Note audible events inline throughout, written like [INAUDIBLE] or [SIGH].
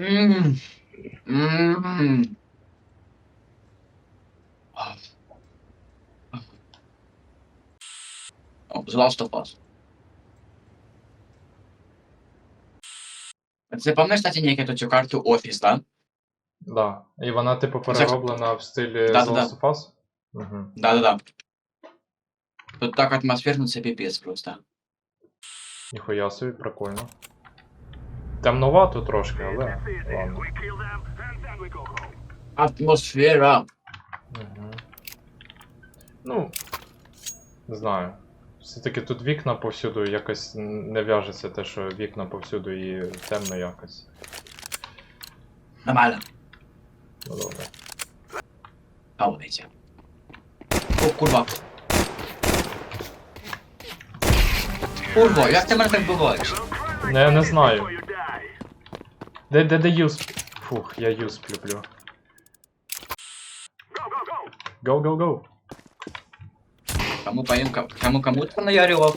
Ммм. Ммм. О, з Last of Us. Це пам'ятаєш, кстати, ніяку цю карту Офіс, так? Да. І вона, типу, перероблена в стилі The Да-да-да. Last of Us? Угу. Да-да-да. Тут так атмосферно, це піпець просто. Ніхуя собі, прикольно. Темновато трошки, але. Ладно. Атмосфера. Угу. Ну. Не знаю. Все-таки тут вікна повсюду якось не в'яжеться те, що вікна повсюду і темно якось. Нормально. Ну добре. Хавається. О, курва. Курва, як ти мене так вбиваєш? Не, я не знаю. Де, де, де юсп? Фух, я юсп люблю. Go, go, go. Кому поїм, кому кому ти наярював?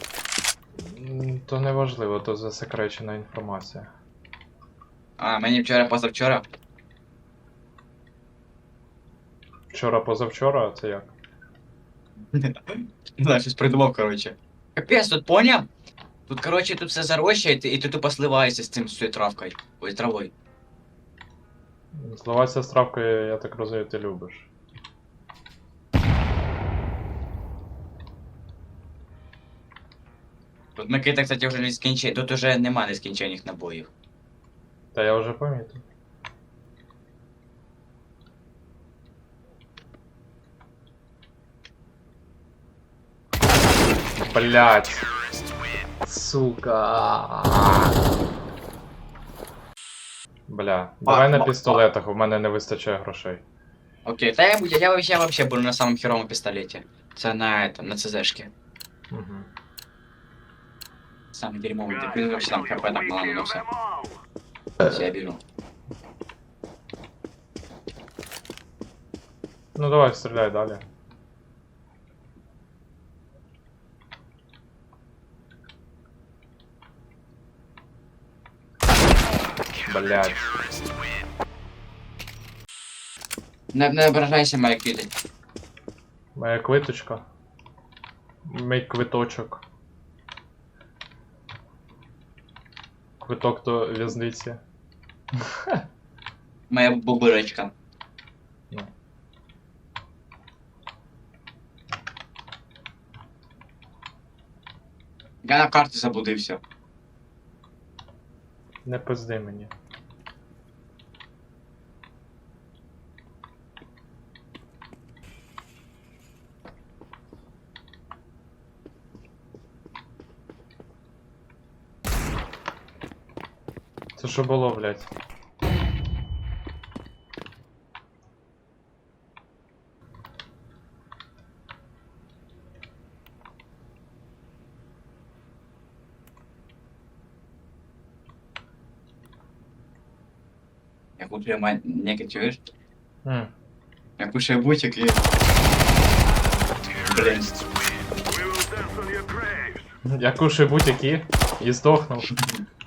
М, То не важливо, то засекречена інформація. А, мені вчора позавчора. Вчора позавчора, це як? [LAUGHS] Не знаю, щось придумав, коротше. Капець, тут поняв? Тут, коротше, тут все зарощає, і ти, і ти тупо сливаєшся з цим з цією травкою. Ой, травою. Зливатися з травкою, я так розумію, ти любиш. Тут Микита, кстати, вже не скінчив. Тут уже нема нескінчених набоїв. Та я вже помітив. Блять. Сука. Бля, давай на ма- пістолетах, у мене не вистачає грошей. Окей, та я, буду- я, вообще, вообще буду на самом херовому пістолеті. Це на этом, на ЦЗшки. Угу. Самый дерьмовый, так він вообще там хп так мало наносив. Все, я беру. Ну давай, стріляй далі. Блять. Не, не ображайся, моя квіти. Моя квиточка. Мій квиточок. Квиток до в'язниці. [LAUGHS] Моя бубирочка. Ну. Я на карті заблудився. Не пизди мені. Це що було, блядь? Я купив май... Неки, чуєш? М. Я кушаю бутик і... Блін. Я кушаю будь-які і здохнув. [LAUGHS]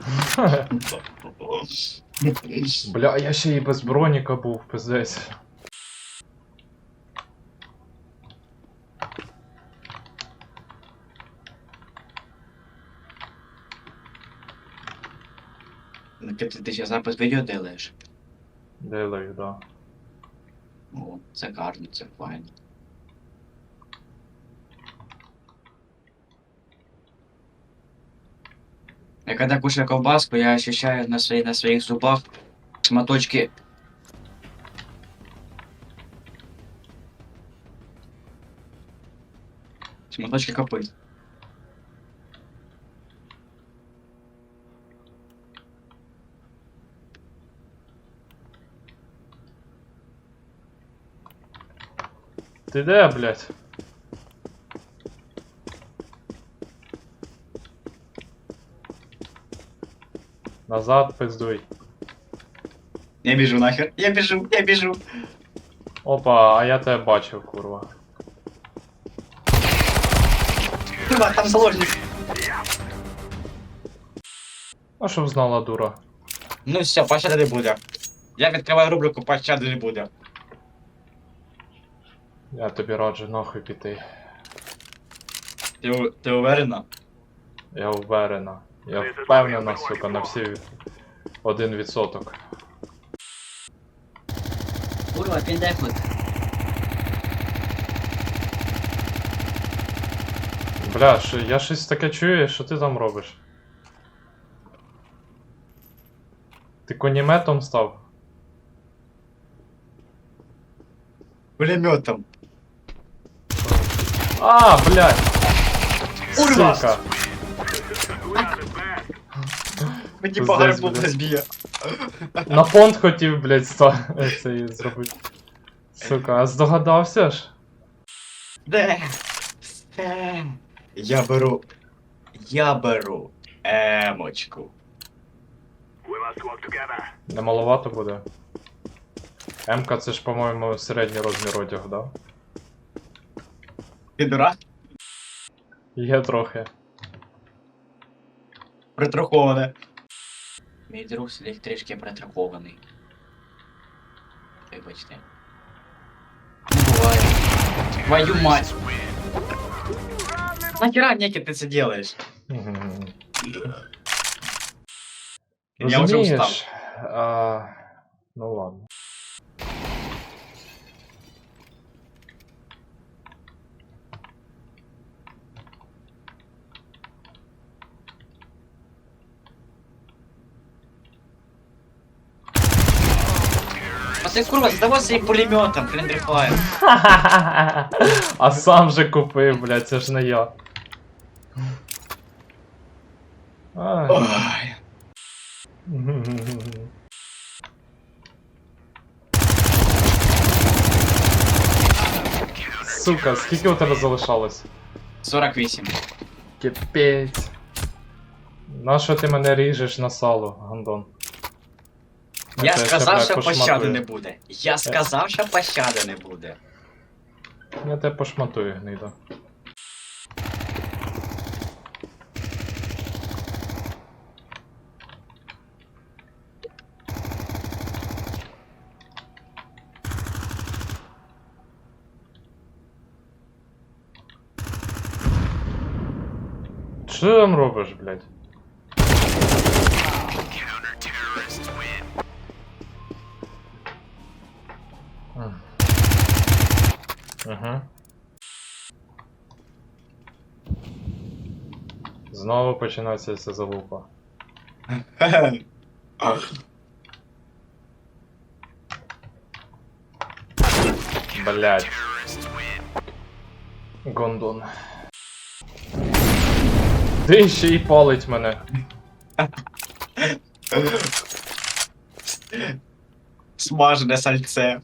Бля, я ще і без броніка був, пиздець. Ну, Ти, ти, ти ще запис відео делаєш? Делаю, да. О, це гарно, це файно. Я когда кушаю колбаску, я ощущаю на, своей, на своих зубах шматочки. Шматочки копыт. Ти де, блядь? Назад пиздуй. Я бежу нахер. Я бежу, я бежу. Опа, а я тебе бачив, курва. Курва, там заложник. А щоб знала дура. Ну все, пощади не буде. Я відкриваю рубрику пощади не буде. Я тобі раджу нахуй піти. Ти, у- ти уверена? Я уверена. Я впевнена, сука, на всі один відсоток. Курва, підехли. Бля, що, я щось таке чую, що ти там робиш? Ти коніметом став? Пулеметом. А, блядь! Сука! Мені по гарбу блядь. На понт хотів, блядь, ста... [LAUGHS] це зробити. Сука, а здогадався ж? Де? Все. Я беру. Я беру емочку. Не маловато буде. МК це ж, по-моєму, середній розмір одягу, да? Ти дурак? Є трохи. Притраховане. Мій друг сидить трішки притрахований. Вибачте. Не буває. Твою мать. Нахера, Неки, ти це делаєш? Мгм. Я вже устав. Розумієш? А... Ну ладно. Ти курва, здавайся їх пулеметом, Френдрі Фаєр. [LAUGHS] А сам же купив, блядь, це ж не я. Ай. Ой. Сука, скільки у тебе залишалось? 48. Кипець. Нащо ти мене ріжеш на сало, Гандон? Я Це сказав, що пошматую. пощади не буде. Я сказав, що пощади не буде. Я тебе пошматую, гнида. Що ти там робиш, блядь? Знову починається ця залупа. Блять. Гондон. Ти ще й палить мене. Смажене сальце.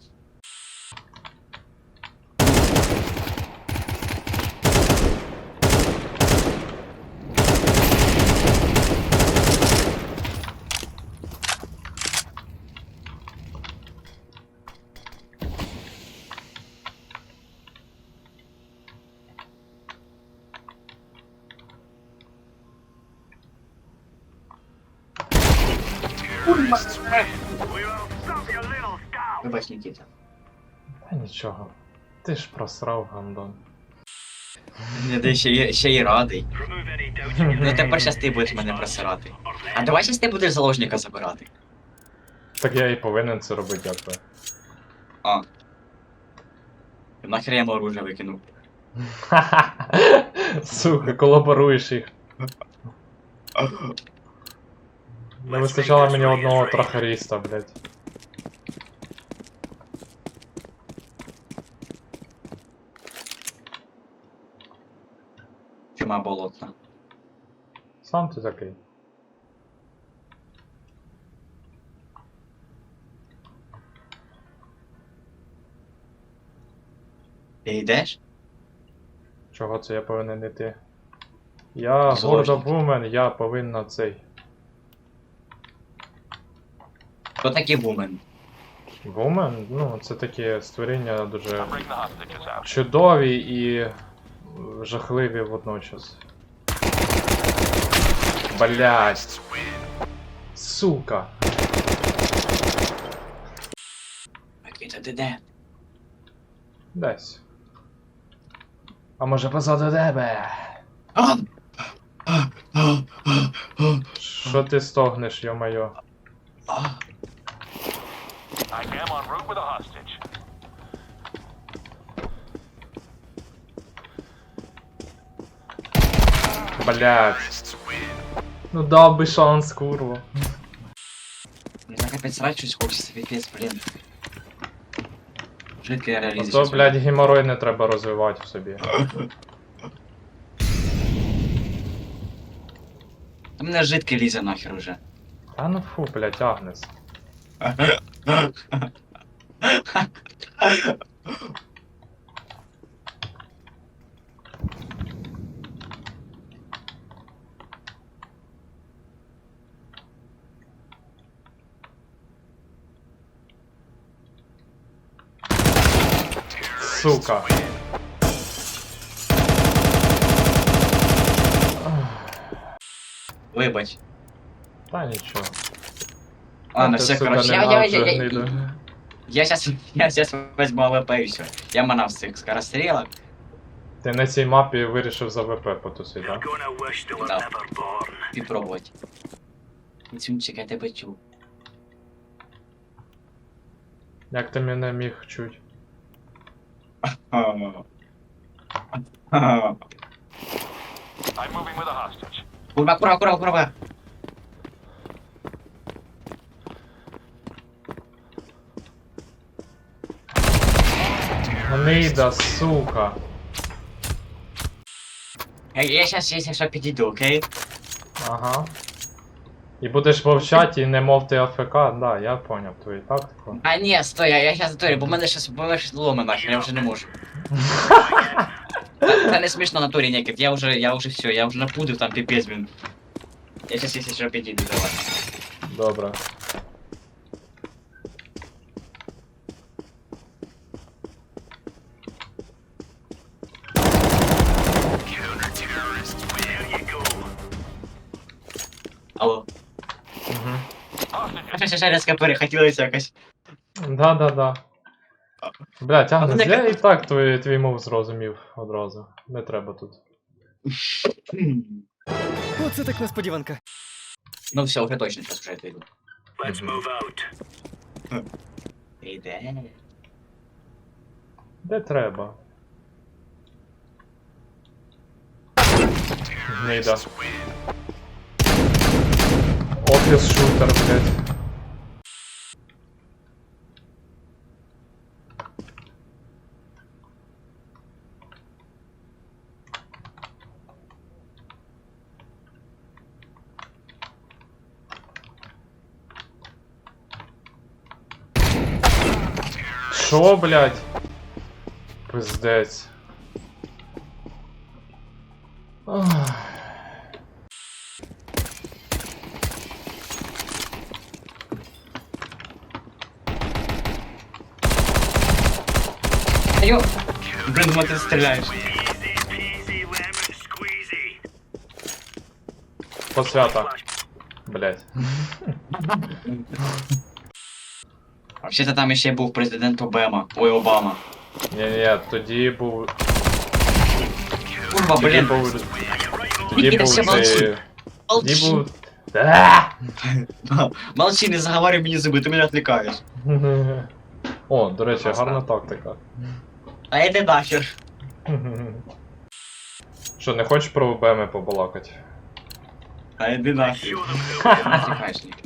Вибач, Нікіта. Та нічого. Ти ж просрав гандон. Я де ще, й- ще й радий. Ну [LAUGHS] тепер щас ти будеш мене просирати. А давай щас ти будеш заложника забирати. Так я і повинен це робити, якби. А. Нахер я йому оружие викинув. [LAUGHS] Сука, колаборуєш їх. Не вистачало мені одного трахаріста, блядь. Сам ти такий. Ти йдеш? Чого це я повинен йти? Я горда Заложник. вумен, я повинна цей. Хто такий вумен? Вумен? Ну, це такі створіння дуже чудові і жахливі водночас блядь. Сука. Микита. Десь. А може позаду тебе? Що ти стогнеш, йо-моє? I am. Блядь. Ну дав би шанс, курва. Не так опять срать щось хочеться, пипець, блін. Жидкий А реалізм. то, блядь, геморой не треба розвивати в собі. Та мене жидкий лізе нахер уже. Та ну фу, блядь, Агнес. [LAUGHS] Сука. Вибач. Та нічого. Ладно, Ти, все, короче. Я, я, я, ненавиджу я, я, сейчас, я сейчас возьму АВП и все. Я манав з цих скорострілок. Ти на цій мапі вирішив за ВП потусити, were Да. born. Підпробувати. Цюнчик, я тебе чув. Як ти мене міг чуть? I'm moving with a hostage. Курва, курва, курва, курва. Гнида, сука. Я, я сейчас, я сейчас підійду, окей? Ага. І будеш мовчати і не мов ты АФК, да, я поняв твою тактику. А ні, стой, я, я сейчас натурі, бо мене щас, бо мене щас ломи нахер, я вже не можу. Та, [LAUGHS] та не смішно на турі ніяких, я вже, я вже все, я вже напудив там піпець, блін. Я сейчас, якщо що, підійду, давай. Добре. Hostage А ще ще резко перехотілося якось. Да, да, да. Блять, Агнес, мене я як- і так твій, твій мов зрозумів одразу. Не треба тут. Оце так несподіванка. Ну все, вже точно зараз вже йду. Let's move out. Іде. Де треба? Гнида. Офіс шутер, блять. Шо, блядь? Пиздець. Ах. Йо! Блін, думаю, ти стріляєш. Easy peasy lemon squeezy. Посвята. Блять. [LAUGHS] Взагалі там ще був президент Обама. Ой, Обама. Ні-ні, тоді був. Курва, Тоді блін. був. Тоді був все цей. молчи. Тоді Молчи. був. А! [LAUGHS] Молчи, не заговарюй мені зуби, ти мене відвлікаєш. О, до речі, гарна тактика. А йди нахер. Що, не хочеш про БМ побалакати? А йди нахер. Show them who Нік.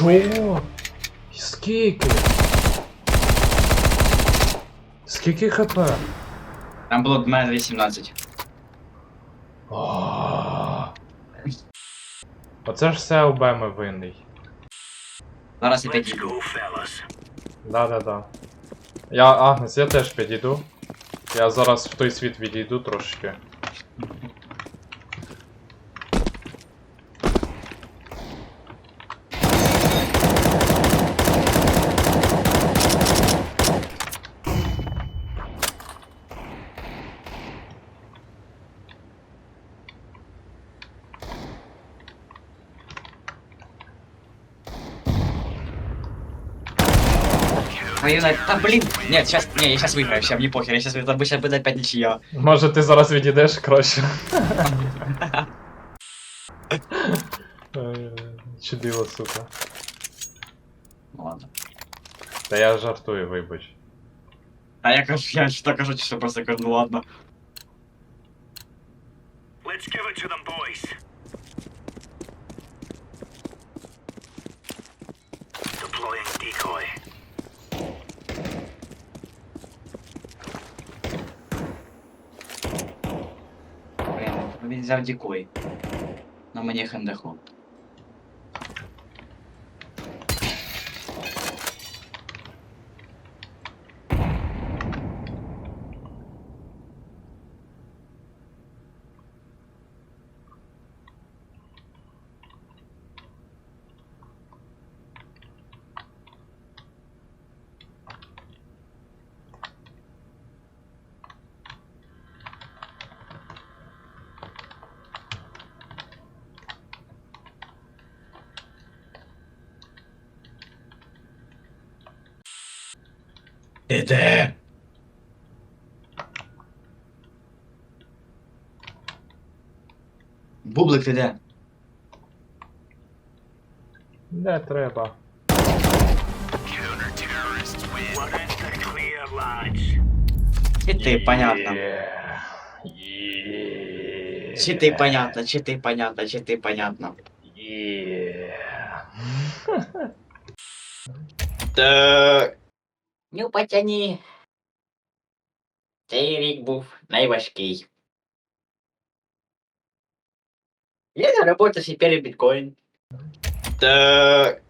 Що? Скільки? Скільки хп? Там було в мене 18. А. Оце ж все БМ винний. Зараз я підійду. Да-да-да. Я, Агнес, я теж підійду. Я зараз в той світ відійду трошки. Твою на... Та блін! Ні, сейчас, ні, я сейчас виграю, ще мені похер, я сейчас виграю, сейчас буде опять нічия. Може ти зараз відійдеш краще. Ой, Чудило, сука. Ну ладно. Та я жартую, вибач. А я кажу, я що кажу, що просто кажу, ну ладно. Let's give it to them, boys. Deploying decoy. Він взяв дікой. На мені хендеху. Ти де? Бублик ти де? Не треба. Чи ти, понятно. Чи ти понятно, чи ти понятно, чи ти понятно. Так. Ну, потяні. Цей рік був найважкий. Я на роботу сіпері біткоін. Так.